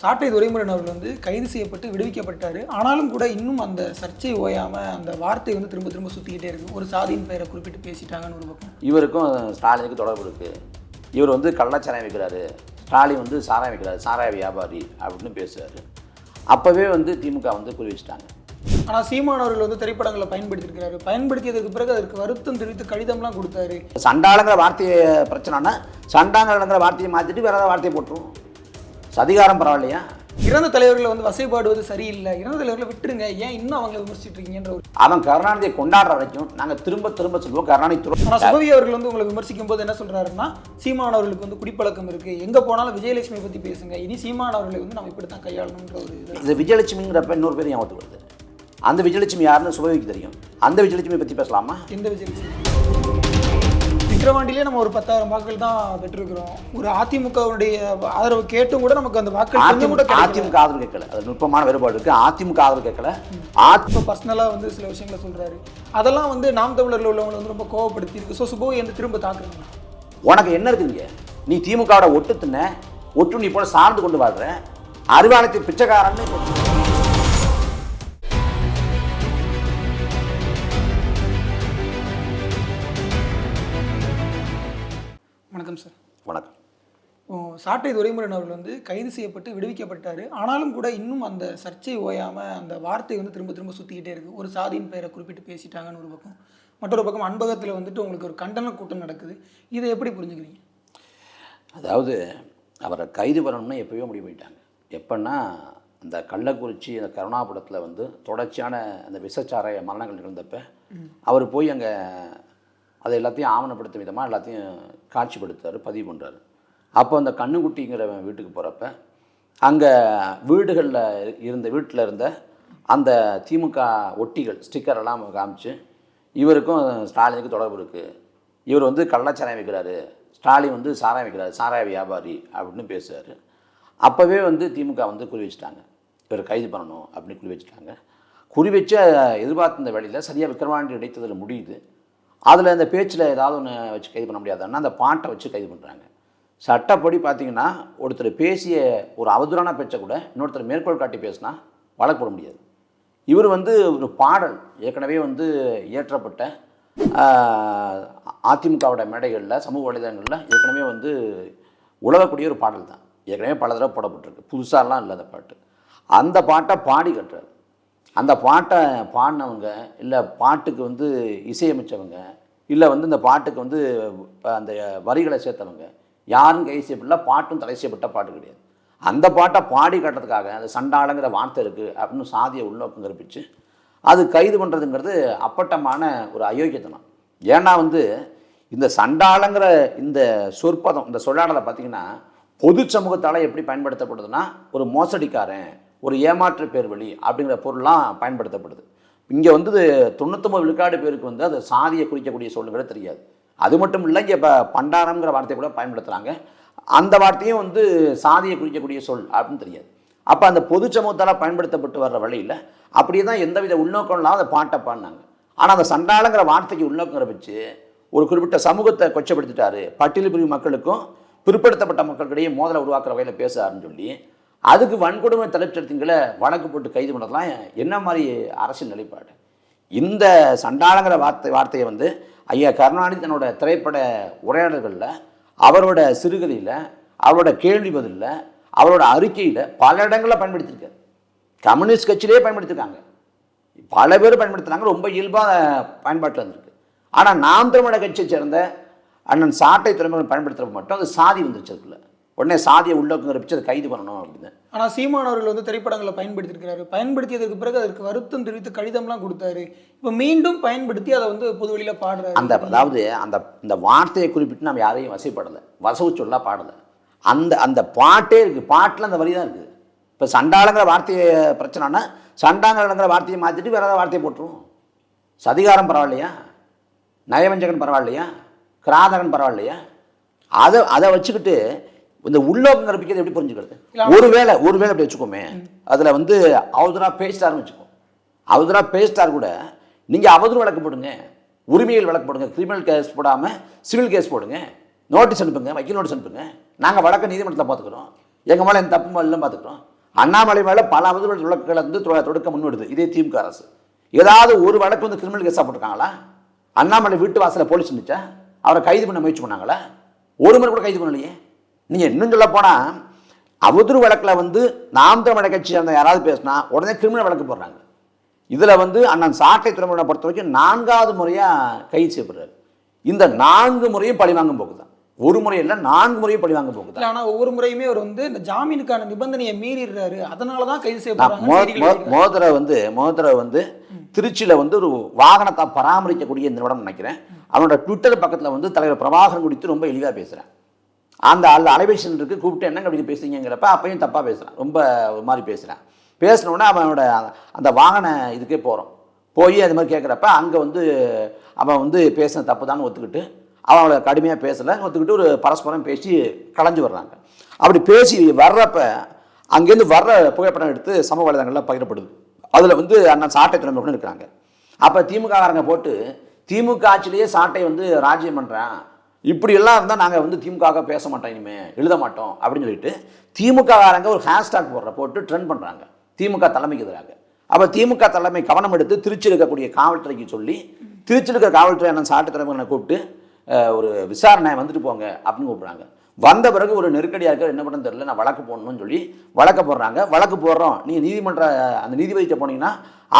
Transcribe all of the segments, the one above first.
சாட்டை துரைமுருகன் அவர்கள் வந்து கைது செய்யப்பட்டு விடுவிக்கப்பட்டார். ஆனாலும் கூட இன்னும் அந்த சர்ச்சை ஓயாமல் அந்த வார்த்தை வந்து திரும்ப திரும்ப சுற்றிக்கிட்டே இருக்கு. ஒரு சாதியின் பெயரை குறிப்பிட்டு பேசிட்டாங்கன்னு ஒரு பக்கம். இவருக்கும் ஸ்டாலினுக்கு தொடர்பு இருக்குது இவர் வந்து கள்ளச்சாராயம் வைக்கிறாரு. ஸ்டாலின் வந்து சாராயம் வைக்கிறாரு. சாராய வியாபாரி அப்படின்னு பேசுறாரு. அப்போவே வந்து திமுக வந்து குறி வச்சுட்டாங்க ஆனால் சீமான் அவர்கள் வந்து திரைப்படங்களை பயன்படுத்தியிருக்கிறாரு. பயன்படுத்தியதுக்கு பிறகு அதற்கு வருத்தம் தெரிவித்து கடிதம்லாம் கொடுத்தாரு. சண்டாளங்கிற வார்த்தையை பிரச்சனைனா சண்டாங்கிற வார்த்தையை மாற்றிட்டு வேற ஏதாவது வார்த்தையை போட்டுரும். சதிகாரம் பரவாயில்லையா? இறந்த தலைவர்களை வந்து வசைபாடுவது சரியில்லை. இறந்த தலைவர்களை விட்டுருங்க. ஏன் இன்னும் அவங்களை விமர்சிச்சுட்டு இருக்கீங்கன்ற ஒரு அவன் கருணாநிதியை கொண்டாடுற வரைக்கும் நாங்கள் திரும்ப திரும்ப சொல்லுவோம். கருணாநிதி ஆனால் சுபவி அவர்கள் வந்து உங்களை விமர்சிக்கும் போது என்ன சொல்றாருன்னா சீமான் அவர்களுக்கு வந்து குடிப்பழக்கம் இருக்கு. எங்க போனாலும் விஜயலட்சுமி பத்தி பேசுங்க. இனி சீமான் அவர்களை வந்து நம்ம இப்படி தான் கையாளணுன்ற ஒரு இது. விஜயலட்சுமிங்கிறப்ப இன்னொரு பேர் ஞாபகத்துக்கு வருது. அந்த விஜயலட்சுமி யாருன்னு சுபவிக்கு தெரியும். அந்த விஜயலட்சுமி பற்றி பேசலாமா? எந்த விஜயலட்சுமி? விக்கிரவாண்டிலே நம்ம ஒரு பத்தாயிரம் வாக்குகள் தான் பெற்றிருக்கிறோம். ஒரு அதிமுகவுடைய ஆதரவு கேட்டும் கூட நமக்கு அந்த கூட அதிமுக அதிமுக ஆதரவு கேட்கல. அது நுட்பமான வேறுபாடு இருக்கு. அதிமுக ஆதரவு கேட்கல. இப்போ பர்சனலாக வந்து சில விஷயங்களை சொல்றாரு. அதெல்லாம் வந்து நாம் தமிழர்ல உள்ளவங்களை வந்து ரொம்ப கோவப்படுத்தி இருக்கு. ஸோ சுபவி வந்து திரும்ப தாக்குறீங்க. உனக்கு என்ன இருக்குங்க நீ திமுகவோட ஒட்டு தின்ன ஒட்டு நீ போல சார்ந்து கொண்டு வாழ்ற அறிவாலயத்தை பிச்சைக்காரன்னு வணக்கம் சார் வணக்கம். சாட்டை துரைமுருகன் அவர்கள் வந்து கைது செய்யப்பட்டு விடுவிக்கப்பட்டார். ஆனாலும் கூட இன்னும் அந்த சர்ச்சை ஓயாமல் அந்த வார்த்தை வந்து திரும்ப திரும்ப சுற்றிக்கிட்டே இருக்குது ஒரு சாதியின் பெயரை குறிப்பிட்டு பேசிட்டாங்கன்னு ஒரு பக்கம். மற்றொரு பக்கம் அன்பகத்தில் வந்துட்டு உங்களுக்கு ஒரு கண்டன கூட்டம் நடக்குது. இதை எப்படி புரிஞ்சுக்கிறீங்க? அதாவது அவரை கைது பண்ணணும்னு எப்போயோ முடிவு பண்ணிட்டாங்க. எப்பன்னா அந்த கள்ளக்குறிச்சி அந்த கருணாபுரத்தில் வந்து தொடர்ச்சியான அந்த விசச்சாராய மரணங்கள் நிகழ்ந்தப்ப அவர் போய் அங்கே அதை எல்லாத்தையும் ஆவணப்படுத்தும் விதமாக எல்லாத்தையும் காட்சிப்படுத்துறாரு பதிவு பண்ணுறாரு அப்போ அந்த கண்ணுக்குட்டிங்கிற வீட்டுக்கு போகிறப்ப அங்கே வீடுகளில் இருந்த வீட்டில் இருந்த அந்த திமுக ஒட்டிகள் ஸ்டிக்கர் எல்லாம் காமிச்சு இவருக்கும் ஸ்டாலினுக்கு தொடர்பு இருக்குது இவர் வந்து கள்ளச்சாராயம் வைக்கிறாரு ஸ்டாலின் வந்து சாராயம் வைக்கிறாரு சாராய வியாபாரி அப்படின்னு பேசுவார் அப்போவே வந்து திமுக வந்து குறி வச்சுட்டாங்க. இவர் கைது பண்ணணும் அப்படின்னு குறி வச்சுட்டாங்க. குறி வச்ச எதிர்பார்த்த இந்த வேலையில் சரியாக விக்ரவாண்டி இடைத்ததில் முடியுது. அதில் இந்த பேச்சில் ஏதாவது ஒன்று வச்சு கைது பண்ண முடியாதுன்னா அந்த பாட்டை வச்சு கைது பண்ணுறாங்க சட்டப்படி பார்த்தீங்கன்னா ஒருத்தர் பேசிய ஒரு அவதூறான பேச்சை கூட இன்னொருத்தர் மேற்கோள் காட்டி பேசினா வழக்கு போட முடியாது. இவர் வந்து ஒரு பாடல் ஏற்கனவே வந்து இயற்றப்பட்ட அதிமுகவோட மேடைகளில் சமூக வலைதளங்களில் ஏற்கனவே வந்து உழவக்கூடிய ஒரு பாடல் தான் ஏற்கனவே பல தடவை போடப்பட்டிருக்கு. புதுசாலாம் இல்லை அந்த பாட்டு. அந்த பாட்டை பாடி கட்டுறாரு. அந்த பாட்டை பாடினவங்க இல்லை பாட்டுக்கு வந்து இசையமைச்சவங்க இல்லை வந்து இந்த பாட்டுக்கு வந்து அந்த வரிகளை சேர்த்தவங்க யாரும் கை செய்யப்படல பாட்டும் தடை செய்யப்பட்ட பாட்டு கிடையாது. அந்த பாட்டை பாடி காட்டுறதுக்காக அந்த சண்டாளங்கிற வார்த்தை இருக்குது அப்படின்னு சாதியை உள்நோக்கம் கற்பிச்சு அது கைது பண்ணுறதுங்கிறது அப்பட்டமான ஒரு அயோக்கியத்தனம். ஏன்னா வந்து இந்த சண்டாளங்கிற இந்த சொற்பதம் இந்த சொல்லாடலை பார்த்தீங்கன்னா பொது சமூகத்தால் எப்படி பயன்படுத்தப்படுதுன்னா ஒரு மோசடிக்காரன் ஒரு ஏமாற்று பேர் வழி அப்படிங்கிற பொருள்லாம் பயன்படுத்தப்படுது. இங்கே வந்து தொண்ணூத்தொம்பது விழுக்காடு பேருக்கு வந்து அது சாதியை குறிக்கக்கூடிய சொல்லுங்களே தெரியாது. அது மட்டும் இல்லை இங்கே இப்போ பண்டாரம்ங்கிற வார்த்தையை கூட பயன்படுத்துகிறாங்க அந்த வார்த்தையும் வந்து சாதியை குறிக்கக்கூடிய சொல் அப்படின்னு தெரியாது. அப்போ அந்த பொது சமூகத்தால் பயன்படுத்தப்பட்டு வர்ற வழியில் அப்படியே தான் எந்தவித உள்நோக்கம் இல்லாமல் அந்த பாட்டை பாடினாங்க. ஆனால் அந்த சண்டாளங்கிற வார்த்தைக்கு உள்நோக்கங்கிற வச்சு ஒரு குறிப்பிட்ட சமூகத்தை கொச்சப்படுத்திட்டாரு. பட்டியல் பிரிவு மக்களுக்கும் பிற்படுத்தப்பட்ட மக்களிடையே மோதலை உருவாக்குற வகையில் பேசுறாருன்னு சொல்லி அதுக்கு வன்கொடுமை தலைச்செடுத்தீங்கள வழக்கு போட்டு கைது பண்ணுறதுலாம் என்ன மாதிரி அரசின் நிலைப்பாடு? இந்த சண்டாளங்கிற வார்த்தை வார்த்தையை வந்து ஐயா கருணாநிதி தன்னோட திரைப்பட உரையாடல்களில் அவரோட சிறுகதையில் அவரோட கேள்வி பதிலில் அவரோட அறிக்கையில் பல இடங்களில் பயன்படுத்தியிருக்காரு கம்யூனிஸ்ட் கட்சியிலே பயன்படுத்தியிருக்காங்க. பல பேர் பயன்படுத்துகிறாங்க ரொம்ப இயல்பாக பயன்பாட்டில் இருந்திருக்கு. ஆனால் நாம் தமிழக கட்சியை சேர்ந்த அண்ணன் சாட்டை திறமையை பயன்படுத்துகிறப்ப மட்டும் அது சாதி வந்துருச்சு அதுக்குள்ளே. உடனே சாதியை உள்ளோக்குங்கிற பிச்சு அதை கைது பண்ணணும் அப்படின்னு. ஆனால் சீமான் அவர்கள் வந்து திரைப்படங்களை பயன்படுத்தியிருக்கிறாரு. பயன்படுத்தியதற்கு பிறகு அதற்கு வருத்தம் தெரிவித்து கடிதம்லாம் கொடுத்தாரு. இப்போ மீண்டும் பயன்படுத்தி அதை வந்து பொது வெளியில பாடுறாரு. அந்த அதாவது அந்த இந்த வார்த்தையை குறிப்பிட்டு நம்ம யாரையும் வசைப்படலை. வசவு சொல்லா பாடலை. அந்த அந்த பாட்டே இருக்குது பாட்டில் அந்த வரி தான் இருக்குது இப்போ சண்டாளங்கிற வார்த்தையை பிரச்சனைனா சண்டாங்கிற வார்த்தையை மாற்றிட்டு வேற ஏதாவது வார்த்தையை போட்டுரும் சதிகாரம் பரவாயில்லையா? நயவஞ்சகன் பரவாயில்லையா? கிராதகன் பரவாயில்லையா? அதை அதை வச்சுக்கிட்டு இந்த உள்ளோக்கம் கற்பிக்கிறது எப்படி புரிஞ்சுக்கிறது? ஒருவேளை ஒருவேளை அப்படி வச்சுக்கோமே அதில் வந்து அவதூறா பேசிட்டாருன்னு வச்சுக்கோ அவதூறா பேசிட்டார் கூட நீங்கள் அவதூறு வழக்கு போடுங்க உரிமைகள் வழக்கு போடுங்க கிரிமினல் கேஸ் போடாமல் சிவில் கேஸ் போடுங்க நோட்டீஸ் அனுப்புங்க வக்கீல் நோட்டீஸ் அனுப்புங்க. நாங்கள் வழக்க நீதிமன்றத்தில் பார்த்துக்குறோம் எங்கள் மேலே எந்த தப்பு எல்லாம் பார்த்துக்கிறோம் அண்ணாமலை மேலே பல அவதூறு வழக்குகளை வந்து தொடுக்க முன்வடுது இதே திமுக அரசு. ஏதாவது ஒரு வழக்கு வந்து கிரிமினல் கேஸாக போட்டிருக்காங்களா? அண்ணாமலை வீட்டு வாசலில் போலீஸ் இருந்துச்சா அவரை கைது பண்ண முயற்சி பண்ணாங்களா? ஒரு முறை கூட கைது பண்ணலையே. நீங்கள் இன்னும் சொல்ல போனால் அவதூறு வழக்கில் வந்து நாம் தமிழர் கட்சி அந்த யாராவது பேசினா உடனே கிரிமினல் வழக்கு போடுறாங்க. இதில் வந்து அண்ணன் சாட்டை துறைமுறை பொறுத்த வரைக்கும் நான்காவது முறையாக கைது செய்யப்படுறாரு இந்த நான்கு முறையும் பழிவாங்கும் போக்கு தான் ஒரு முறை இல்லை நான்கு முறையும் பழிவாங்கும் போக்கு தான் இல்ல ஆனா ஒவ்வொரு முறையுமே அவர் வந்து இந்த ஜாமீனுக்கான நிபந்தனையை மீறிடுறாரு. அதனால தான் கைது செய்யப்படுறாங்க. மோதிரை வந்து மோதிரை வந்து திருச்சியில் வந்து ஒரு வாகனத்தை பராமரிக்கக்கூடிய நிறுவனம் நினைக்கிறேன். அவனோட ட்விட்டர் பக்கத்தில் வந்து தலைவர் பிரபாகரன் குறித்து ரொம்ப எளிதாக பேசுகிறேன் அந்த அல்ல அலைபேஷன் இருக்கு கூப்பிட்டு என்னங்க அப்படி பேசுறீங்கிறப்ப அப்பையும் தப்பாக பேசுகிறான் ரொம்ப ஒரு மாதிரி பேசுகிறான் பேசினோடனே அவனோட அந்த வாகன இதுக்கே போகிறோம் போய் அது மாதிரி கேட்குறப்ப அங்கே வந்து அவன் வந்து பேசின தப்பு தான் ஒத்துக்கிட்டு அவன் கடுமையாக பேசலை. ஒத்துக்கிட்டு ஒரு பரஸ்பரம் பேசி கலைஞ்சு வர்றாங்க. அப்படி பேசி வர்றப்ப அங்கேருந்து வர்ற புகைப்படம் எடுத்து சமூக வலைதளங்களில் பகிரப்படுது. அதில் வந்து அண்ணன் சாட்டை திறமை கூட இருக்கிறாங்க அப்போ திமுககாரங்க போட்டு திமுக ஆட்சியிலேயே சாட்டை வந்து ராஜ்யம் பண்ணுறான் இப்படியெல்லாம் இருந்தால் நாங்கள் வந்து திமுக பேச மாட்டோம் இனிமேல் எழுத மாட்டோம் அப்படின்னு சொல்லிட்டு திமுககாரங்க ஒரு ஹேஷ்டாக் போடுற போட்டு ட்ரெண்ட் பண்ணுறாங்க திமுக தலைமைக்கு எதிராக. அப்போ திமுக தலைமை கவனம் எடுத்து திருச்சியில் இருக்கக்கூடிய காவல்துறைக்கு சொல்லி திருச்சியில் இருக்கிற காவல்துறை அண்ணன் சாட்டு தலைமைகளை கூப்பிட்டு ஒரு விசாரணை வந்துட்டு போங்க அப்படின்னு கூப்பிட்றாங்க. வந்த பிறகு ஒரு நெருக்கடியாக இருக்க என்ன பண்ண தெரியல நான் வழக்கு போடணும்னு சொல்லி வழக்கு போடுறாங்க. வழக்கு போடுறோம். நீங்கள் நீதிமன்ற அந்த நீதிபதிட்ட போனீங்கன்னா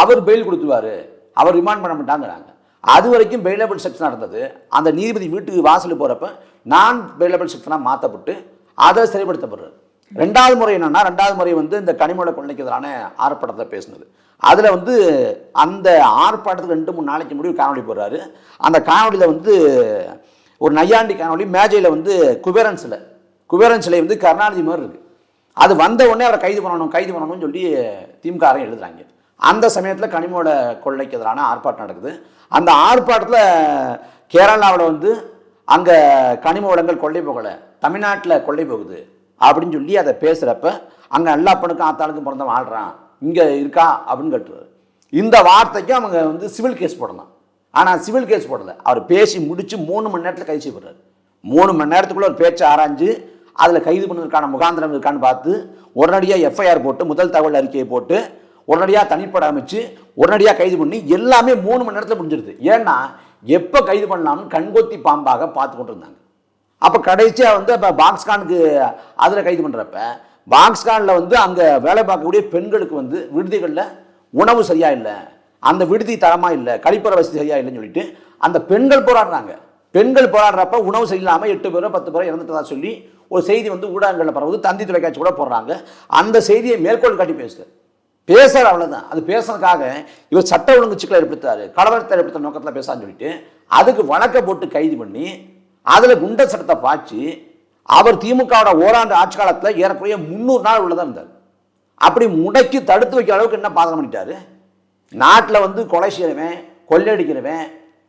அவர் பெயில் கொடுத்துருவாரு. அவர் ரிமாண்ட் பண்ண மாட்டாங்கிறாங்க. அது வரைக்கும் பெயிலபிள் செக்ஷன் நடந்தது. அந்த நீதிபதி வீட்டுக்கு வாசல் போகிறப்ப நான் பெயிலபிள் செக்ஷனாக மாற்றப்பட்டு அதை சரிப்படுத்தப்படுறது ரெண்டாவது முறை என்னென்னா ரெண்டாவது முறை வந்து இந்த கனிமூல கொள்ளைக்கு எதிரான ஆர்ப்பாட்டத்தை பேசினது. அதில் வந்து அந்த ஆர்ப்பாட்டத்துக்கு ரெண்டு மூணு நாளைக்கு முடிவு காணொலி போடுறாரு. அந்த காணொலியில் வந்து ஒரு நையாண்டி காணொலி மேஜையில் வந்து குபேரன் சிலை குபேரன் சிலை வந்து கருணாநிதி மாதிரி இருக்குது அது வந்த உடனே அவரை கைது பண்ணணும் கைது பண்ணணும்னு சொல்லி திமுக அரங்க எழுதுறாங்க. அந்த சமயத்தில் கனிமோட கொள்ளைக்கு எதிரான ஆர்ப்பாட்டம் நடக்குது. அந்த ஆர்ப்பாட்டத்தில் கேரளாவில் வந்து அங்கே கனிம வளங்கள் கொள்ளை போகலை தமிழ்நாட்டில் கொள்ளை போகுது அப்படின்னு சொல்லி அதை பேசுகிறப்ப அங்கே நல்லா அப்பனுக்கும் ஆத்தாளுக்கும் பிறந்தவன் ஆடுறான் இங்கே இருக்கா அப்படின்னு கேட்டுரு இந்த வார்த்தைக்கும் அவங்க வந்து சிவில் கேஸ் போடலாம். ஆனால் சிவில் கேஸ் போடலை. அவர் பேசி முடித்து மூணு மணி நேரத்தில் கைது செய்யப்படுறாரு. மூணு மணி நேரத்துக்குள்ளே ஒரு பேச்சை ஆராய்ஞ்சு அதில் கைது பண்ணுவதற்கான முகாந்திரம் இருக்கான்னு பார்த்து உடனடியாக எஃப்ஐஆர் போட்டு முதல் தகவல் அறிக்கையை போட்டு உடனடியாக தனிப்பட அமைச்சு உடனடியாக கைது பண்ணி எல்லாமே மூணு மணி நேரத்தில் முடிஞ்சிருது ஏன்னா எப்போ கைது பண்ணலாம்னு கண்கொத்தி பாம்பாக பார்த்து கொண்டு இருந்தாங்க அப்போ கடைசியாக வந்து இப்போ பாக்ஸ்கானுக்கு அதில் கைது பண்ணுறப்ப பாக்ஸ்கானில் வந்து அங்கே வேலை பார்க்கக்கூடிய பெண்களுக்கு வந்து விடுதிகளில் உணவு சரியாக இல்லை அந்த விடுதி தரமாக இல்லை கழிப்பறை வசதி சரியாக இல்லைன்னு சொல்லிட்டு அந்த பெண்கள் போராடுறாங்க. பெண்கள் போராடுறப்ப உணவு சரியில்லாமல் எட்டு பேரோ பத்து பேரோ இறந்துட்டதா சொல்லி ஒரு செய்தி வந்து ஊடகங்களில் பரவுது தந்தி தொலைக்காட்சி கூட போடுறாங்க. அந்த செய்தியை மேற்கோள் காட்டி பேசுது. பேசுகிற அவ்வளோதான் அது பேசுறதுக்காக இவர் சட்ட ஒழுங்கு சிக்கலை ஏற்படுத்தாரு கலவரத்தை ஏற்படுத்த நோக்கத்தில் பேசான்னு சொல்லிட்டு அதுக்கு வழக்கை போட்டு கைது பண்ணி அதில் குண்ட சட்டத்தை பாய்ச்சி அவர் திமுகவோட ஓராண்டு ஆட்சி காலத்தில் ஏறக்குறைய முந்நூறு நாள் உள்ளதாக இருந்தார். அப்படி முடக்கி தடுத்து வைக்கிற அளவுக்கு என்ன பாதகம் பண்ணிட்டாரு? நாட்டில் வந்து கொலை செய்கிறவன் கொள்ளையடிக்கிறவன்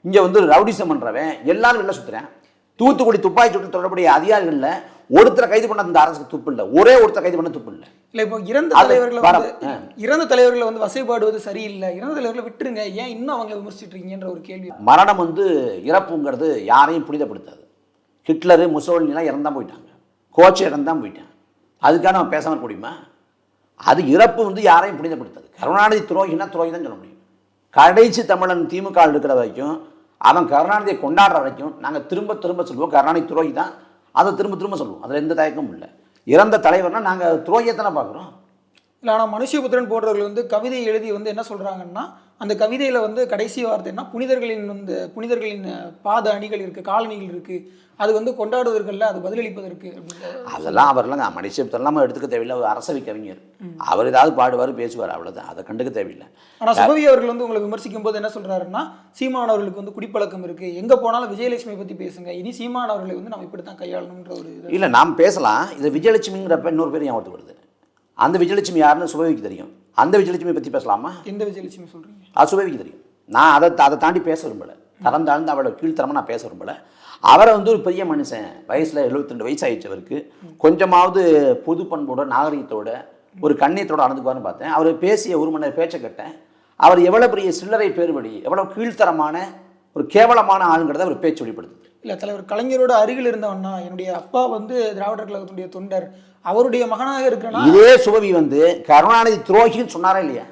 இங்கே வந்து ரவுடிசம் பண்ணுறவன் எல்லாரும் வெளில சுற்றுறேன் தூத்துக்குடி துப்பாக்கி சுட்டு தொடர்புடைய அதிகாரிகளில் ஒருத்தரை கைது பண்ண அந்த அரசுக்கு துப்பு இல்லை. ஒரே ஒருத்தரை கைது பண்ண துப்பு இல்லை. இல்ல இப்போ இறந்த தலைவர்களை. வந்து. இறந்த தலைவர்களை வந்து வசைபாடுவது சரியில்லை. இறந்த தலைவர்களை விட்டுருங்க. ஏன் இன்னும் அவங்களை விமர்சிச்சிட்டு இருக்கீங்கன்ற ஒரு கேள்வி. மரணம் வந்து இறப்புங்கிறது யாரையும் புனிதப்படுத்தாது. ஹிட்லரு முசோலினிலாம் இறந்தான் போயிட்டாங்க. கோச்சை இறந்தான் போயிட்டான் அதுக்காக நம்ம பேசாமல் முடியுமா? அது இறப்பு வந்து யாரையும் புனிதப்படுத்தாது. கருணாநிதி துரோகினா துரோகி தான் சொல்ல முடியும். கடைசி தமிழன் திமுக இருக்கிற வரைக்கும் அவன் கருணாநிதியை கொண்டாடுற வரைக்கும் நாங்கள் திரும்ப திரும்ப சொல்லுவோம் கருணாநிதி துரோகி தான் அதை திரும்ப திரும்ப சொல்லுவோம். அதில் எந்த தயக்கமும் இல்லை. இறந்த தலைவர்னா நாங்கள் துரோகியத்தனை பார்க்குறோம். இல்லை ஆனால் மனுஷபுத்திரன் போன்றவர்கள் வந்து கவிதை எழுதி வந்து என்ன சொல்கிறாங்கன்னா அந்த கவிதையில் வந்து கடைசி வார்த்தை என்ன? புனிதர்களின் வந்து புனிதர்களின் பாத அணிகள் இருக்குது காலணிகள் இருக்குது அது வந்து கொண்டாடுவதற்கல்ல அது பதிலளிப்பதற்கு அதெல்லாம் அவர்லாம் மனுஷத்தெல்லாம் எடுத்துக்க தேவையில்லை. அவர் அரசவை கவிஞர் அவர் ஏதாவது பாடுவார் பேசுவார் அவ்வளோதான் அதை கண்டுக்க தேவையில்லை. ஆனால் சுபவி அவர்கள் வந்து உங்களை விமர்சிக்கும் போது என்ன சொல்றாருன்னா சீமான் அவர்களுக்கு வந்து குடிப்பழக்கம் இருக்கு. எங்க போனாலும் விஜயலட்சுமி பத்தி பேசுங்க. இனி சீமான் அவர்களை வந்து நம்ம இப்படி தான் கையாளணுன்ற ஒரு இல்லை நாம் பேசலாம். இது விஜயலட்சுமிங்கிறப்ப இன்னொரு பேர் ஞாபகத்துக்கு வருது. அந்த விஜயலட்சுமி யாருன்னு சுபவிக்கு தெரியும். அந்த விஜயலட்சுமியை பற்றி பேசலாமா? எந்த விஜயலட்சுமி சொல்றீங்க? அது சுபவிக்கு தெரியும். நான் அதை அதை தாண்டி பேச விரும்பலை. தரம் தாழ்ந்து அவளோட கீழ்த்தரமாக நான் பேச விரும்பலை. அவரை வந்து ஒரு பெரிய மனுஷன். வயசில் 72 வயசு ஆயிடுச்சவருக்கு கொஞ்சமாவது பொது பண்போட நாகரிகத்தோட ஒரு கண்ணியத்தோட நடந்துக்குவார்னு பார்த்தேன். அவர் பேசிய ஒரு மணி நேரம் பேச்சை கேட்டேன். அவர் எவ்வளோ பெரிய சில்லறை பேர்வழி எவ்வளோ கீழ்த்தரமான ஒரு கேவலமான ஆளுங்கிறத அவர் பேச்சு வெளிப்படுத்துது இல்லை தலைவர் கலைஞரோட அருகில் இருந்தவன்னா என்னுடைய அப்பா வந்து திராவிடர் கழகத்துடைய தொண்டர். அவருடைய மகனாக இருக்கிறனா? இதே சுபவி வந்து கருணாநிதி துரோகின்னு சொன்னாரா இல்லையா?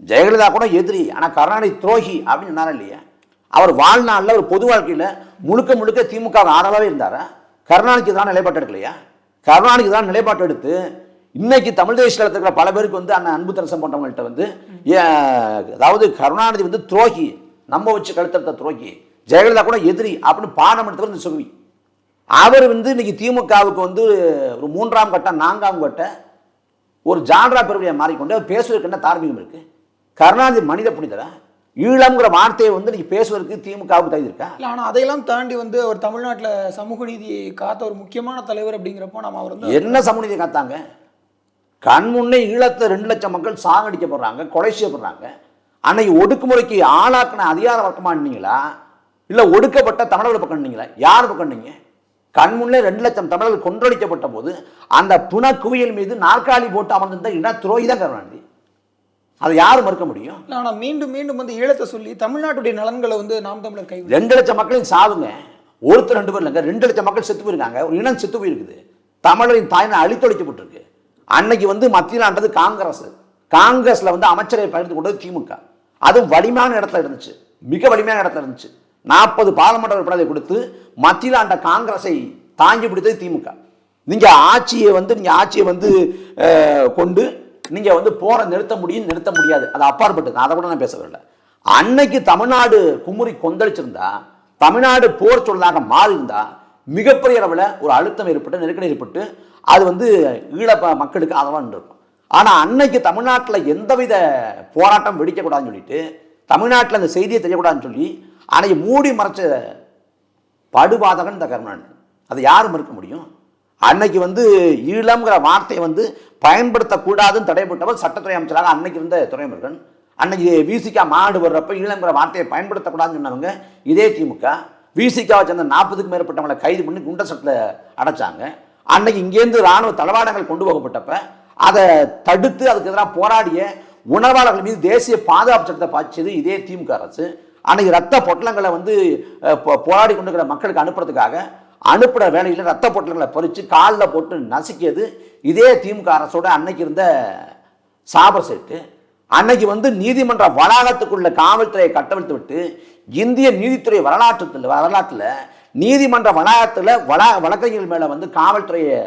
ஜெயலலிதா கூட எதிரி ஆனால் கருணாநிதி துரோகி அப்படின்னு சொன்னாரா இல்லையா? அவர் வாழ்நாளில் ஒரு பொது வாழ்க்கையில் முழுக்க முழுக்க திமுக ஆதரவாகவே இருந்தாரா? கருணாநிதிக்கு தான் நிலைப்பாட்டு எடுக்கலையா கருணாநிதிக்கு தான் நிலைப்பாட்டு எடுத்து இன்னைக்கு தமிழ் தேசியத்தில் இருக்கிற பல பேருக்கு வந்து அண்ணன் அன்பு தரசம் போன்றவங்கள்ட்ட வந்து அதாவது கருணாநிதி வந்து துரோகி நம்ம வச்சு கழுத்தெடுத்த துரோகி. ஜெயலலிதா கூட எதிரி அப்படின்னு பாடம் எடுத்தவர் இந்த சுகவி அவர் வந்து இன்னைக்கு திமுகவுக்கு வந்து ஒரு மூன்றாம் கட்டம் நான்காம் கட்ட ஒரு ஜான்ரா பெருமையை மாறிக்கொண்டு அவர் பேசுவதற்கு என்ன தார்மீகம் இருக்கு? கருணாநிதி மனித புனிதரா? ஈழம்ங்கிற வார்த்தையை வந்து இன்னைக்கு பேசுவதற்கு திமுகவுக்கு தகுதி இருக்கா? இல்ல ஆனா அதையெல்லாம் தாண்டி வந்து அவர் தமிழ்நாட்டுல சமூக நீதியை காத்த ஒரு முக்கியமான தலைவர் அப்படிங்கிறப்போ நம்ம அவர் வந்து என்ன சமூகத்தை காத்தாங்க? கண் முன்னே ஈழத்தில் ரெண்டு லட்சம் மக்கள் சாகடிக்கப்படுறாங்க கொலை செய்யப்படுறாங்க. அன்னைக்கு ஒடுக்குமுறைக்கு ஆளாக்கின அதிகார வர்க்கமா இருந்தீங்களா இல்லை ஒடுக்கப்பட்ட தமிழர்கள் பக்கம் இருந்தீங்களா யார் பக்கம் இருந்தீங்க கண் முன்னே ரெண்டு லட்சம் தமிழர்கள் கொன்றடிக்கப்பட்ட போது அந்த புன குவியல் மீது நாற்காலி போட்டு அமர்ந்திருந்த இன துரோகி தான் கருணாநிதி. அதை யார் மறுக்க முடியும்? இல்ல, ஆனா மீண்டும் மீண்டும் வந்து ஈழத்தை சொல்லி தமிழ்நாட்டுடைய நலன்களை வந்து நாம் தமிழர் கை ரெண்டு லட்சம் மக்களையும் சாவுங்க. ஒருத்தர் ரெண்டு பேர் இல்லைங்க. ரெண்டு லட்சம் மக்கள் செத்து போயிருக்காங்க. ஒரு இனம் செத்து போயிருக்குது. தமிழரின் தாய்மை அழித்தொழிக்கப்பட்டிருக்கு. அன்னைக்கு வந்து மத்தியில் ஆண்டது காங்கிரஸ். காங்கிரஸ்ல வந்து அமைச்சரை பகிர்ந்து கொண்டது திமுக. அதுவும் வலிமையான இடத்துல இருந்துச்சு. மிக வலிமையான இடத்துல இருந்துச்சு. நாற்பது பாராளுமன்ற உறுப்பினரை கொடுத்து மத்தியில் ஆண்ட காங்கிரஸை தாங்கி பிடித்தது திமுக. நீங்கள் ஆட்சியை வந்து நீங்கள் ஆட்சியை வந்து கொண்டு நீங்கள் வந்து போரை நிறுத்த முடியும் நிறுத்த முடியாது. அது அப்பாற்பட்டது. அதை கூட நான் பேச வரல. அன்னைக்கு தமிழ்நாடு குமுறி கொந்தளிச்சிருந்தா தமிழ்நாடு போர் சொல்லாக மாறியிருந்தா மிகப்பெரிய அளவில் ஒரு அழுத்தம் ஏற்பட்டு நெருக்கடி ஏற்பட்டு அது வந்து ஈழ மக்களுக்கு அதெல்லாம் இருக்கும் ஆனால் அன்னைக்கு தமிழ்நாட்டில் எந்தவித போராட்டம் வெடிக்கக்கூடாதுன்னு சொல்லிட்டு தமிழ்நாட்டில் அந்த செய்தியை தெரியக்கூடாதுன்னு சொல்லி அன்னைக்கு மூடி மறைச்ச படுபாதகன் இந்த கருணாநிதி அதை யாரும் மறுக்க முடியும்? அன்னைக்கு வந்து ஈழம்ங்கிற வார்த்தையை வந்து பயன்படுத்தக்கூடாதுன்னு தடைப்பட்டவர் சட்டத்துறை அமைச்சராக அன்னைக்கு இருந்த துறைமுருகன். அன்னைக்கு விசிகா மாடு வர்றப்ப ஈழங்கிற வார்த்தையை பயன்படுத்தக்கூடாதுன்னு சொன்னவங்க இதே திமுக. விசிகாவை சேர்ந்த நாற்பதுக்கும் மேற்பட்டவங்களை கைது பண்ணி குண்ட சட்டில் அடைச்சாங்க. அன்னைக்கு இங்கேருந்து இராணுவ தளவாடங்கள் கொண்டு போகப்பட்டப்ப அதை தடுத்து அதுக்கு எதிராக போராடிய உணர்வாளர்கள் மீது தேசிய பாதுகாப்பு சட்டத்தை பாய்ச்சது இதே திமுக அரசு. அன்றைக்கி ரத்த பொட்டலங்களை வந்து போராடி கொண்டிருக்கிற மக்களுக்கு அனுப்புறதுக்காக அனுப்புகிற வேலையில் ரத்த பொட்டலங்களை பறித்து காலில் போட்டு நசுக்கியது இதே திமுக அரசோட அன்னைக்கு இருந்த சாபர் செட்டு. அன்னைக்கு வந்து நீதிமன்ற வளாகத்துக்குள்ள காவல்துறையை கட்டவிழ்த்து விட்டு இந்திய நீதித்துறை வரலாற்றுல வரலாற்றில் நீதிமன்ற வளாகத்தில் வளா வழக்கறிஞர்கள் மேலே வந்து காவல்துறையை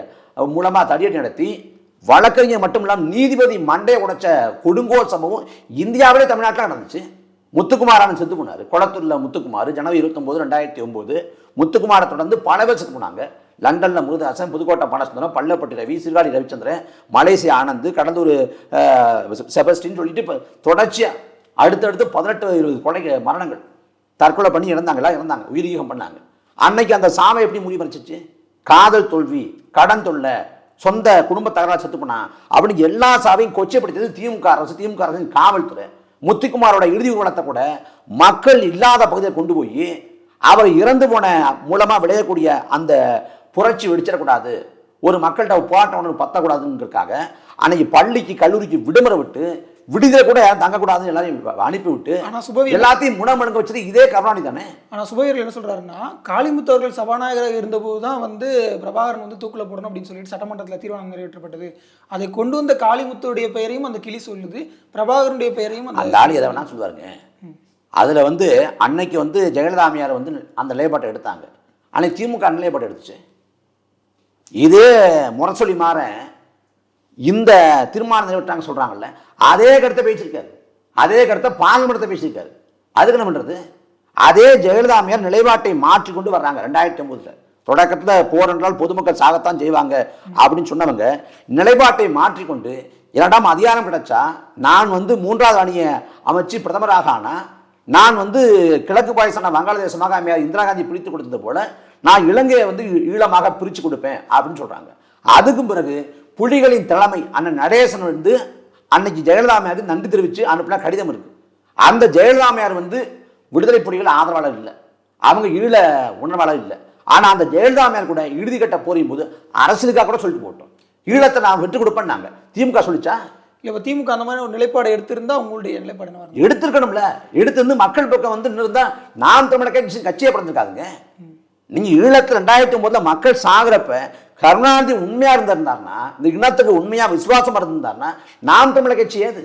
மூலமாக தடியடி நடத்தி வழக்கறிஞர் மட்டும் இல்லாமல் நீதிபதி மண்டையை உடைச்ச கொடுங்கோல் சம்பவம் இந்தியாவிலே தமிழ்நாட்டில் நடந்துச்சு. முத்துக்குமாரன் செத்து போனார். குளத்தூரில் முத்துக்குமார் ஜனவரி இருபத்தொம்போது ரெண்டாயிரத்தி ஒம்பது முத்துக்குமாரை தொடர்ந்து பல பேர் செத்து போனாங்க. லண்டனில் முருதாசன் புதுக்கோட்டை பணசுந்தரம் பள்ளப்பட்டி ரவி சிறுகாடி ரவிச்சந்திரன் மலேசியா ஆனந்த் கடலூர் செபஸ்டின்னு சொல்லிட்டு இப்போ தொடர்ச்சியாக அடுத்தடுத்து பதினெட்டு இருபது கொலை மரணங்கள். தற்கொலை பண்ணி இறந்தாங்களா? இறந்தாங்க. உயிரியோகம் பண்ணாங்க. அன்னைக்கு அந்த சாமை எப்படி முடிவடைச்சிச்சு காதல் தோல்வி கடன் தொல்லை சொந்த குடும்ப தகராறு செத்து போனா அப்படின்னு எல்லா சாவையும் கொச்சைப்படுத்தியது திமுக அரசு. திமுக அரசின் காவல்துறை. முத்துக்குமாரோட இறுதி ஊர்வலத்தை கூட மக்கள் இல்லாத பகுதியை கொண்டு போய் அவர் இறந்து போன மூலமாக விளையக்கூடிய அந்த புரட்சி வெடிச்சிடக்கூடாது. ஒரு மக்கள்கிட்ட போராட்டம் ஒன்று பத்தக்கூடாதுங்கிறதுக்காக அன்னைக்கு பள்ளிக்கு கல்லூரிக்கு விடுமுறை விட்டு விடுதலை கூட யாரும் தங்கக்கூடாதுன்னு எல்லாரையும் அனுப்பிவிட்டு ஆனா சுபவி எல்லாத்தையும் முனமணுங்க வச்சது இதே கருணாநிதி தானே? ஆனா சுபவீரர் என்ன சொல்றாருன்னா காளிமுத்து அவர்கள் சபாநாயகராக இருந்தபோது தான் வந்து பிரபாகரன் வந்து தூக்குல போடணும் அப்படின்னு சொல்லிட்டு சட்டமன்றத்தில் தீர்மானம் நிறைவேற்றப்பட்டது. அதை கொண்டு வந்த காளிமுத்துடைய பெயரையும் அந்த கிளி சொல்லுது பிரபாகரனுடைய பெயரையும் அந்த ஆள் எதை வேணா சொல்லுவாருங்க. அதில் வந்து அன்னைக்கு வந்து ஜெயலலிதாமியார் வந்து அந்த நிலைப்பாட்டை எடுத்தாங்க. அன்னைக்கு திமுக அந்த நிலைப்பாட்டை எடுத்துச்சு. இதே முரசொலி மாற இந்த தீர்மானம் நிறைவேற்றாங்க சொல்கிறாங்கல்ல அதே கருத்தை பேசியிருக்காரு. அதே கருத்தை பார்லிமெண்ட்டை பேசியிருக்காரு. அதுக்கு என்ன பண்ணுறது அதே ஜெயலலிதாமியார் நிலைப்பாட்டை மாற்றி கொண்டு வர்றாங்க ரெண்டாயிரத்தி ஒன்பதுல. தொடக்கத்தில் போர் என்றால் பொதுமக்கள் சாகத்தான் செய்வாங்க அப்படின்னு சொன்னவங்க நிலைப்பாட்டை மாற்றிக்கொண்டு இரண்டாம் அதிகாரம் கிடைச்சா நான் வந்து மூன்றாவது அணியை அமைச்சு பிரதமராக ஆனால் நான் வந்து கிழக்கு பாகிஸ்தான வங்காளதேசமாக அம்மையார் இந்திரா காந்தி பிரித்து கொடுத்தது போல நான் இலங்கையை வந்து ஈழமாக பிரித்து கொடுப்பேன் அப்படின்னு சொல்கிறாங்க அதுக்கும் பிறகு புலிகளின் தலைமை அண்ணன் நடேசன் வந்து அன்னைக்கு ஜெயலலிதாமையாருக்கு நன்றி தெரிவித்து அனுப்பின கடிதம் இருக்கு. அந்த ஜெயலலிதாமையார் வந்து விடுதலை புலிகள் ஆதரவாளர் இல்லை. அவங்க ஈழ உணர்வாளர் இல்லை. ஆனா அந்த ஜெயலலிதாமையார் கூட இறுதிக்கட்ட போரின் போது அரசியலுக்காக கூட சொல்லிட்டு போட்டோம். ஈழத்தை நான் விட்டு கொடுப்பேன்னாங்க திமுக சொல்லிச்சா? இப்ப திமுக அந்த மாதிரி ஒரு நிலைப்பாடு எடுத்திருந்தா உங்களுடைய நிலைப்பாடு என்ன எடுத்திருக்கணும்ல. எடுத்திருந்து மக்கள் பக்கம் வந்து இருந்தா நாம் தமிழக கட்சி கட்சியே பிறந்திருக்காதுங்க. நீங்கள் ஈழத்தில் ரெண்டாயிரத்தி ஒன்பதுல மக்கள் சாகுறப்ப கருணாநிதி உண்மையாக இருந்திருந்தாருன்னா இந்த இனத்துக்கு உண்மையாக விசுவாசம் இருந்திருந்தாருன்னா நாம் தமிழர் கட்சி ஏது?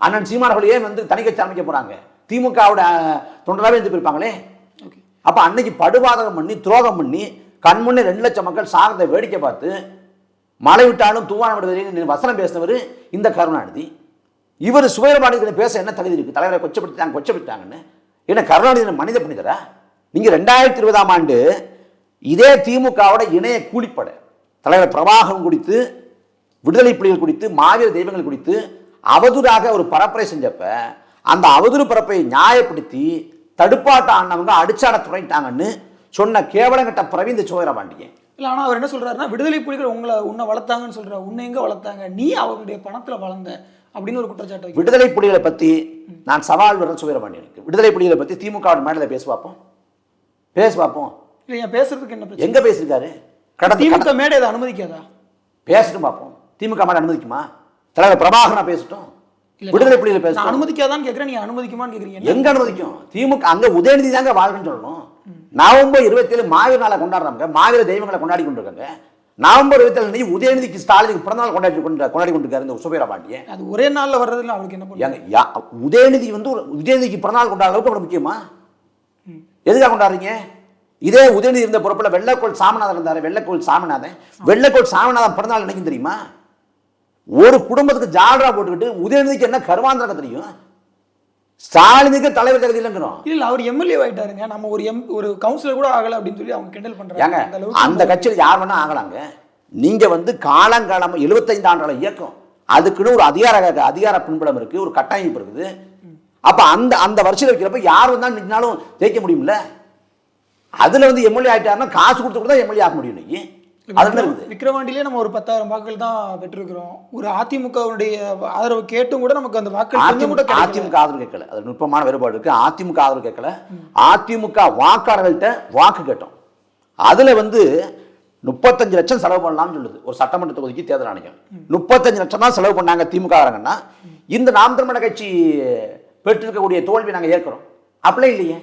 அண்ணன் சீமானவர்கள் ஏன் வந்து தனி கட்சி அமைக்க போகிறாங்க திமுகவோட தொண்டராகவே இருந்து போயிருப்பாங்களே? அப்போ அன்னைக்கு படுபாதகம் பண்ணி துரோகம் பண்ணி கண்முன்னே ரெண்டு லட்சம் மக்கள் சாகிறதை வேடிக்கை பார்த்து மழை விட்டாலும் தூவான விடுவதில்லை வசனம் பேசினவர் இந்த கருணாநிதி. இவர் சுயரபாணிகளை பேச என்ன தகுதி இருக்குது தலைவரை கொச்சப்படுத்திட்டாங்க கொச்சப்படுத்தாங்கன்னு ஏன்னா கருணாநிதி மனித புனிதரா? நீங்கள் ரெண்டாயிரத்தி இருபதாம் ஆண்டு இதே திமுகவோட இணைய கூலிப்படை தலைவர் பிரபாகம் குறித்து விடுதலை புலிகள் குறித்து மாவீர தெய்வங்கள் குறித்து அவதூறாக ஒரு பரப்புரை செஞ்சப்ப அந்த அவதூறு பரப்பை நியாயப்படுத்தி தடுப்பாட்ட ஆனவங்க அடிச்சாட துணைட்டாங்கன்னு சொன்ன கேவலங்கட்ட பிரவீந்த சோழரபாண்டியன் இல்லை ஆனால் அவர் என்ன சொல்றாருன்னா விடுதலை புலிகள் உங்களை உன்னை வளர்த்தாங்கன்னு சொல்றாரு உன்னை எங்க வளர்த்தாங்க? நீ அவர்களுடைய பணத்துல வளர்ந்த அப்படின்னு ஒரு குற்றச்சாட்டு. விடுதலை புலிகளை பற்றி நான் சவால் விடுற சுவீரபாண்டியனுக்கு விடுதலை புலிகளை பற்றி திமுக மேடையில் பேச பார்ப்போம். பேச பார்ப்போம். இல்லை ஏன் பேசுறதுக்கு என்ன பிரச்சனை? எங்க பேசியிருக்காரு? கடந்த- திமுக மேடை அதை அனுமதிக்காதா? பேசட்டும் பார்ப்போம். திமுக மேடை அனுமதிக்குமா? தலைவர் பிரபாகரனா பேசட்டும். விடுதலை புலிகளை பேசட்டும். அனுமதிக்காதான்னு கேட்குறேன் நீங்க அனுமதிக்குமான்னு கேட்குறீங்க. எங்க அனுமதிக்கும்? திமுக அங்க உதயநிதி தாங்க வாழ்க்கன்னு சொல்லணும். நவம்பர் இருபத்தி ஏழு மாவீர நாளை கொண்டாடுறாங்க. மாவீர தெய்வங்களை கொண்டாடி கொண்டிருக்காங்க. நவம்பர் இருபத்தி ஏழு உதயநிதிக்கு ஸ்டாலினுக்கு பிறந்தநாள் கொண்டாடி கொண்டு கொண்டாடி கொண்டிருக்காரு இந்த சுபீரபாண்டியன் அது ஒரே நாள்ல வர்றதுல அவளுக்கு என்ன பண்ணுவாங்க உதயநிதி வந்து உதயநிதிக்கு பிறந்தநாள் கொண்டாட அளவுக்கு அவ்வளவு முக்கியமா? எதுக்காக கொண்டாடுறீங்க? இதே உதயநிதி இருந்த பொறுப்பில் வெள்ளக்கோள் சாமிநாதன் இருந்தார். வெள்ளக்கோள் சாமிநாதன். வெள்ளக்கோள் சாமிநாதன் பிறந்தநாள் என்னைக்கும் தெரியுமா? ஒரு குடும்பத்துக்கு ஜால்ரா போட்டுக்கிட்டு உதயநிதிக்கு என்ன கருவாந்திரங்க தெரியும்? ஸ்டாலினுக்கு தலைவர் தகுதி இல்லைங்கிறோம். இல்ல அவர் எம்எல்ஏ ஆயிட்டாருங்க. நம்ம ஒரு எம் ஒரு கவுன்சிலர் கூட ஆகல அப்படின்னு சொல்லி அவங்க கிண்டல் பண்றாங்க. அந்த கட்சியில் யார் வேணா ஆகலாங்க. நீங்க வந்து காலங்காலமா 75 ஆண்டாள இயக்கம். அதுக்குன்னு ஒரு அதிகார அதிகார பின்புலம் இருக்கு ஒரு கட்டமைப்பு இருக்குது. அப்ப அந்த அந்த வருஷம் வைக்கிறப்ப யார் வந்தாலும் நின்னாலும் ஜெயிக்க முடியும்ல? அதுல வந்து எம்எல்ஏ ஆயிட்டாருன்னா காசு கொடுத்து கூட எம்எல்ஏ ஆக முடியும் இருக்குது? விக்கிரவாண்டிலே நம்ம ஒரு பத்தாயிரம் வாக்குகள் தான் பெற்றிருக்கிறோம். ஒரு அதிமுகவுடைய ஆதரவு கேட்டும் கூட நமக்கு அந்த கூட அதிமுக அதிமுக ஆதரவு கேட்கல. அது நுட்பமான வேறுபாடு இருக்கு. அதிமுக ஆதரவு கேட்கல. அதிமுக வாக்காளர்கள்ட்ட வாக்கு கேட்டோம். அதுல வந்து முப்பத்தஞ்சு லட்சம் செலவு பண்ணலாம்னு சொல்லுது. ஒரு சட்டமன்ற தொகுதிக்கு தேர்தல் ஆணையம். முப்பத்தஞ்சு லட்சம் தான் செலவு பண்ணாங்க திமுக இந்த நாம் தமிழர் கட்சி பெற்றிருக்கக்கூடிய தோல்வி நாங்க ஏற்கிறோம். அப்படியே இல்லையே?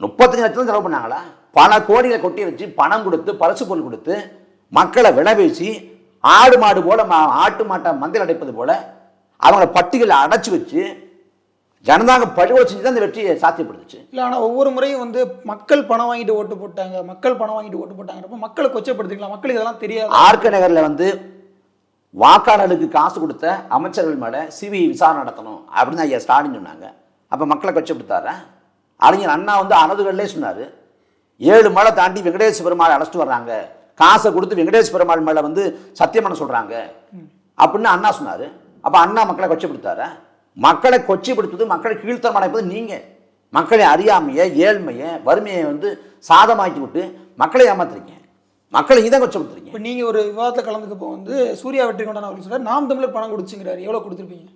முப்பத்தஞ்சு லட்சம் செலவு பண்ணாங்களா? பல கோடிகளை கொட்டி வச்சு பணம் கொடுத்து பரிசு பொருள் கொடுத்து மக்களை பேசி ஆடு மாடு போல மா- ஆட்டு மாட்டை மந்தில் அடைப்பது போல அவங்கள பட்டிகளை அடைச்சு வச்சு ஜனநாயகம் பழுவ செஞ்சு தான் இந்த வெற்றியை சாத்தியப்படுத்துச்சு. இல்ல ஆனா ஒவ்வொரு முறையும் வந்து மக்கள் பணம் வாங்கிட்டு ஓட்டு போட்டாங்க மக்கள் பணம் வாங்கிட்டு ஓட்டு போட்டாங்கிறப்ப மக்களை கொச்சப்படுத்திக்கலாம். மக்களுக்கு இதெல்லாம் தெரியாது. ஆர்க நகர்ல வந்து வாக்காளருக்கு காசு கொடுத்த அமைச்சர்கள் மேலே சிபிஐ விசாரணை நடத்தணும் அப்படின்னு ஐயா ஸ்டாலின் சொன்னாங்க. அப்போ மக்களை கொச்சப்படுத்தாரா? அறிஞர் அண்ணா வந்து அனதுகளிலே சொன்னார். ஏழு மலை தாண்டி வெங்கடேஷ் பெருமாள் அழைச்சிட்டு வர்றாங்க. காசை கொடுத்து வெங்கடேஷ் பெருமாள் மேலே வந்து சத்தியம் பண்ண சொல்கிறாங்க அப்படின்னு அண்ணா சொன்னார். அப்போ அண்ணா மக்களை கொச்சப்படுத்தாரா? மக்களை கொச்சைப்படுத்துவது மக்களை கீழ்த்தரம் அடைப்பது நீங்கள் மக்களை அறியாமையை ஏழ்மையை வறுமையை வந்து சாதமாக்கி விட்டு மக்களை ஏமாத்துறீங்க. மக்களை இதான் கொச்சப்படுத்துறீங்க இப்போ நீங்க ஒரு விவாதத்தை கலந்துக்கப்போ வந்து சூர்யா வெற்றி கொண்டான அவர்கள் சொல்றாரு நாம் தமிழர் பணம் கொடுத்துங்கிறாரு எவ்வளவு கொடுத்துருப்பீங்க?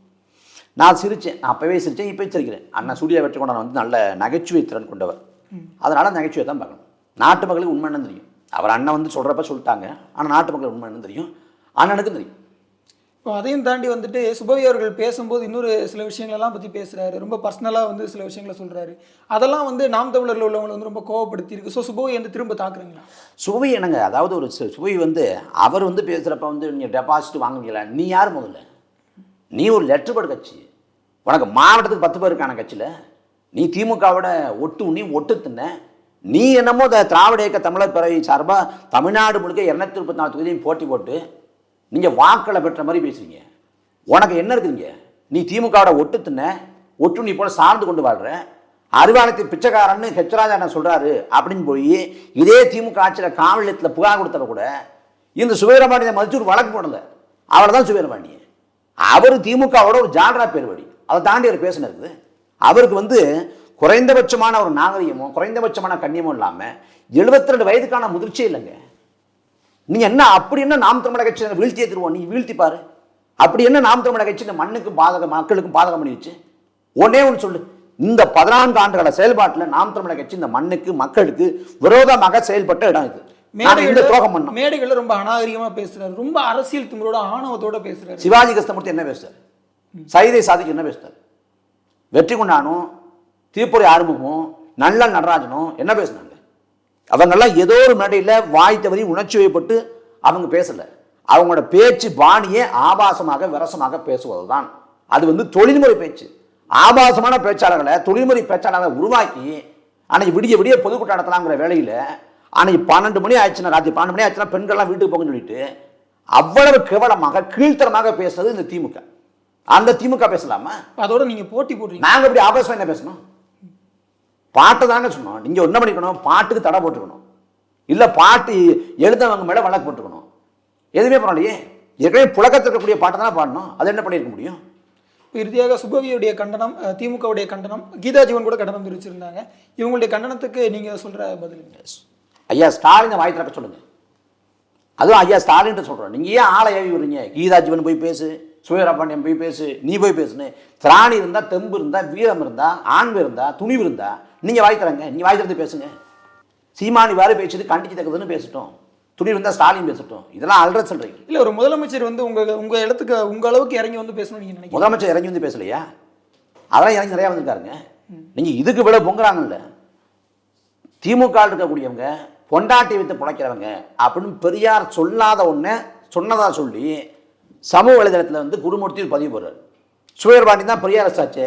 நான் சிரித்தேன் நான் அப்போவே சிரித்தேன் இப்போ சிரிக்கிறேன். அண்ணா சூர்யா வெற்றி கொண்டான் வந்து நல்ல நகைச்சுவை திறன் கொண்டவர். அதனால நகைச்சுவை தான் பார்க்கணும். நாட்டு மக்களுக்கு உண்மை என்னன்னு தெரியும். அவர் அண்ணன் வந்து சொல்கிறப்ப சொல்லிட்டாங்க. ஆனால் நாட்டு மக்களுக்கு உண்மை என்னன்னு தெரியும். அண்ணனுக்கும் தெரியும். அதையும் தாண்டி வந்துட்டு சுபவி அவர்கள் பேசும்போது இன்னொரு சில விஷயங்களெல்லாம் பற்றி பேசுகிறாரு ரொம்ப பர்சனலாக வந்து சில விஷயங்களை சொல்கிறாரு அதெல்லாம் வந்து நாம் தமிழரில் உள்ளவங்களை வந்து ரொம்ப கோவப்படுத்தி இருக்கு ஸோ சுபவி வந்து திரும்ப தாக்குறீங்களா? சுவை என்னங்க? அதாவது ஒரு சு- சுவை வந்து அவர் வந்து பேசுகிறப்ப வந்து நீங்கள் டெபாசிட் வாங்குவீங்களா? நீ யார் முதல்ல? நீ ஒரு லெட்டர் கட்சி. உனக்கு மாவட்டத்துக்கு பத்து பேர் இருக்கான கட்சியில். நீ திமுகவோட ஒட்டு நீ ஒட்டு தின்ன. நீ என்னமோ திராவிட இயக்க தமிழர் பிறவி சார்பாக தமிழ்நாடு முழுக்க இரநூத்தி முப்பத்தி நாலு தொகுதியும் போட்டி போட்டு நீங்கள் வாக்களை பெற்ற மாதிரி பேசுறீங்க. உனக்கு என்ன இருக்குதுங்க நீ திமுகவோட ஒட்டு தின்ன ஒட்டு நீ போல சார்ந்து கொண்டு வாழ்ற அறிவாலயத்தில் பிச்சைக்காரன்னு ஹெச்ராஜா என்ன சொல்கிறாரு அப்படின்னு போய் இதே திமுக ஆட்சியில் காவல் புகார் கொடுத்தவ கூட இந்த சுவீரபாண்டியை மதிச்சு ஒரு வழக்கு போடல. அவரை தான் சுவீரபாண்டியன் அவர் திமுகவோட ஒரு ஜால்ரா பேர்வடி அதை தாண்டி அவர் பேசினது அவருக்கு வந்து குறைந்தபட்சமான ஒரு நாகரிகமோ குறைந்தபட்சமான கண்ணியமோ இல்லாமல் 72 ரெண்டு வயதுக்கான முதிர்ச்சியே இல்லைங்க. நீ என்ன அப்படி என்ன நாம் தமிழக கட்சி வீழ்த்தியே தருவோம்? நீ வீழ்த்தி பாரு. அப்படி என்ன நாம் தமிழக கட்சி இந்த மண்ணுக்கும் பாதகம் மக்களுக்கும் பாதகம் பண்ணிடுச்சு ஒன்னே ஒன்று சொல்லு. இந்த பதினான்கு ஆண்டுகால செயல்பாட்டில் நாம் தமிழக கட்சி இந்த மண்ணுக்கு மக்களுக்கு விரோதமாக செயல்பட்ட இடம் இது. மேடைகளில் ரொம்ப அநாகரிகமாக பேசுறாரு. ரொம்ப அரசியல் திமிரோட ஆணவத்தோட பேசுறாரு. சிவாஜி கிருஷ்ணமூர்த்தி என்ன பேசுறாரு? சைதை சாதிக்கு என்ன பேசுறாரு? வெற்றி கொண்டானும் தீப்புரை ஆறுமுகமும் நல்ல நடராஜனும் என்ன பேசுனாங்க? அவங்கெல்லாம் ஏதோ ஒரு மேடையில் வாய் தவறி உணர்ச்சி வயப்பட்டு அவங்க பேசலை. அவங்களோட பேச்சு பாணியே ஆபாசமாக விரசமாக பேசுவது தான் அது வந்து தொழில்முறை பேச்சு. ஆபாசமான பேச்சாளர்களை தொழில்முறை பேச்சாளர்களை உருவாக்கி அன்னைக்கு விடிய விடிய பொதுக்கூட்டம் நடத்தலாங்கிற வேலையில் அன்னைக்கு பன்னெண்டு மணி ஆயிடுச்சுன்னா ராத்திரி பன்னெண்டு மணி ஆயிடுச்சுன்னா பெண்கள்லாம் வீட்டுக்கு போங்கன்னு சொல்லிட்டு அவ்வளவு கேவலமாக கீழ்த்தரமாக பேசுனது இந்த திமுக. அந்த திமுக பேசலாமா? அதோட நீங்க போட்டி போடுறீங்க. நாங்க இப்படி ஆபாசம் என்ன பேசணும்? பாட்டை தாங்க சொன்னோம். நீங்க என்ன பண்ணிக்கணும்? பாட்டுக்கு தடை போட்டுக்கணும். இல்ல பாட்டு எழுதவங்க மேல வழக்கு போட்டுக்கணும். எதுவுமே பண்ணலையே. ஏற்கனவே புழக்கத்தில் இருக்கக்கூடிய பாட்டை தானே பாடணும். அது என்ன பண்ணியிருக்க முடியும்? இறுதியாக சுபவியுடைய கண்டனம் திமுகவுடைய கண்டனம் கீதா ஜீவன் கூட கண்டனம் தெரிவிச்சிருந்தாங்க இவங்களுடைய கண்டனத்துக்கு நீங்க சொல்ற பதில்? ஐயா ஸ்டாலினை வாய் திறக்க சொல்லுங்க. அதுவும் ஐயா ஸ்டாலின் சொல்றோம். நீங்க ஏன் ஆளை ஏவி விடுறீங்க? கீதா ஜீவன் போய் பேசு சுயரபாண்டியன் போய் பேசு நீ போய் பேசுன்னு. திராணி இருந்தா தெம்பு இருந்தா வீரம் இருந்தா ஆண்மை இருந்தா துணிவு இருந்தா நீங்க வாய் தரங்க நீ வாய் திறந்து பேசுங்க. சீமானி வாரி பேசுது கண்டிச்சு தக்கதுன்னு பேசட்டும். துணிவு இருந்தா ஸ்டாலின் பேசட்டும். இதெல்லாம் அல்ற சொல்றீங்க. இல்ல ஒரு முதலமைச்சர் வந்து உங்க உங்க இடத்துக்கு உங்க அளவுக்கு இறங்கி வந்து பேசணும்னு நீங்க நினைக்கிறீங்க? முதலமைச்சர் இறங்கி வந்து பேசலையா? அதெல்லாம் இறங்கி நிறையா வந்திருக்காருங்க. நீங்க இதுக்கு விட பொங்குறாங்கல்ல. திமுக இருக்கக்கூடியவங்க பொண்டாட்டி வைத்து பிழைக்கிறவங்க அப்படின்னு பெரியார் சொல்லாத ஒண்ணு சொன்னதா சொல்லி சமூக வலைதளத்தில் வந்து குருமூர்த்தி பதிவு போடுறாரு. சுயர்பாண்டி தான் பெரியார் சாச்சே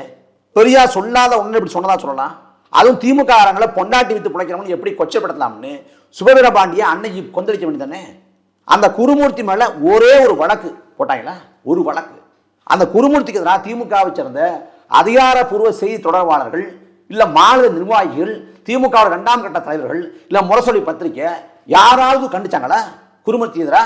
பெரியார் சொல்லாத ஒன்று இப்படி சொன்னதா சொல்லலாம்? அதுவும் திமுக காரங்களை பொண்டாட்டி வித்து பிழைக்கிறவங்க எப்படி கொச்சப்படுத்தலாம்னு சுபவீர பாண்டியை அன்னைக்கு கொந்தளிக்க வேண்டியதானே அந்த குருமூர்த்தி மேலே ஒரே ஒரு வழக்கு போட்டாங்களா? ஒரு வழக்கு. அந்த குருமூர்த்திக்கு எதிராக திமுகவை சேர்ந்த அதிகாரப்பூர்வ செய்தி தொடர்பாளர்கள் இல்லை மாநில நிர்வாகிகள் திமுகவோட ரெண்டாம் கட்ட தலைவர்கள் இல்லை முரசொலி பத்திரிக்கை யாராவது கண்டிச்சாங்களா? குருமூர்த்தி எதிரா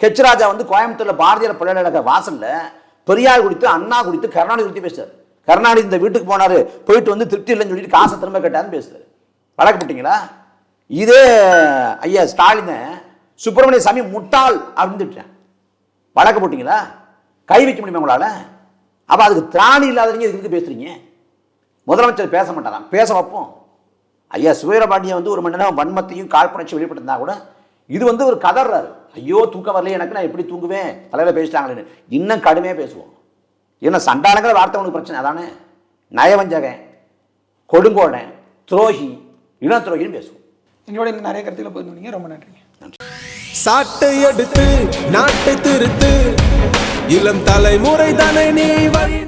ஹெச் ராஜா வந்து கோயம்புத்தூரில் பாரதியார் பல்கலைக்கழக வாசலில் பெரியார் குறித்து அண்ணா குறித்து கருணாநிதி குறித்து பேசுகிறார் கருணாநிதி இந்த வீட்டுக்கு போனார் போயிட்டு வந்து திருப்தி இல்லைன்னு சொல்லிட்டு காசை திரும்ப கேட்டார்னு பேசுகிறார் வழக்கு போட்டிங்களா இதே ஐயா ஸ்டாலினை சுப்பிரமணிய சாமி முட்டாள் அப்படின்னு வழக்கு போட்டிங்களா கை வைக்க முடியுமா உங்களால்? அப்போ அதுக்கு திராணி இல்லாதவங்க இதுக்கு பேசுகிறீங்க முதலமைச்சர் பேச மாட்டாராம். பேச வைப்போம். ஐயா சுவீரபாண்டியன் வந்து ஒரு மணி நேரம் வன்மத்தையும் காழ்ப்புணர்ச்சி வெளிப்பட்டிருந்தா கூட இது வந்து ஒரு கதறாரு ஐயோ தூக்கம் வரலையே எனக்கு நான் எப்படி தூங்குவேன்? தலையில் பேசிட்டாங்களேன்னு. இன்னும் கடுமையாக பேசுவோம். ஏன்னா சண்டாளங்கிற வார்த்தை உனக்கு பிரச்சனை அதானே? நயவஞ்சகன் கொடுங்கோடன் துரோகி இன துரோகின்னு பேசுவோம். எங்களோட இன்னும் நிறைய கருத்துக்களை பதிவு ரொம்ப நன்றிங்க. சாட்டை எடுத்து நாட்டை திருத்து. இளம் தலைமுறை தானே நீ வழி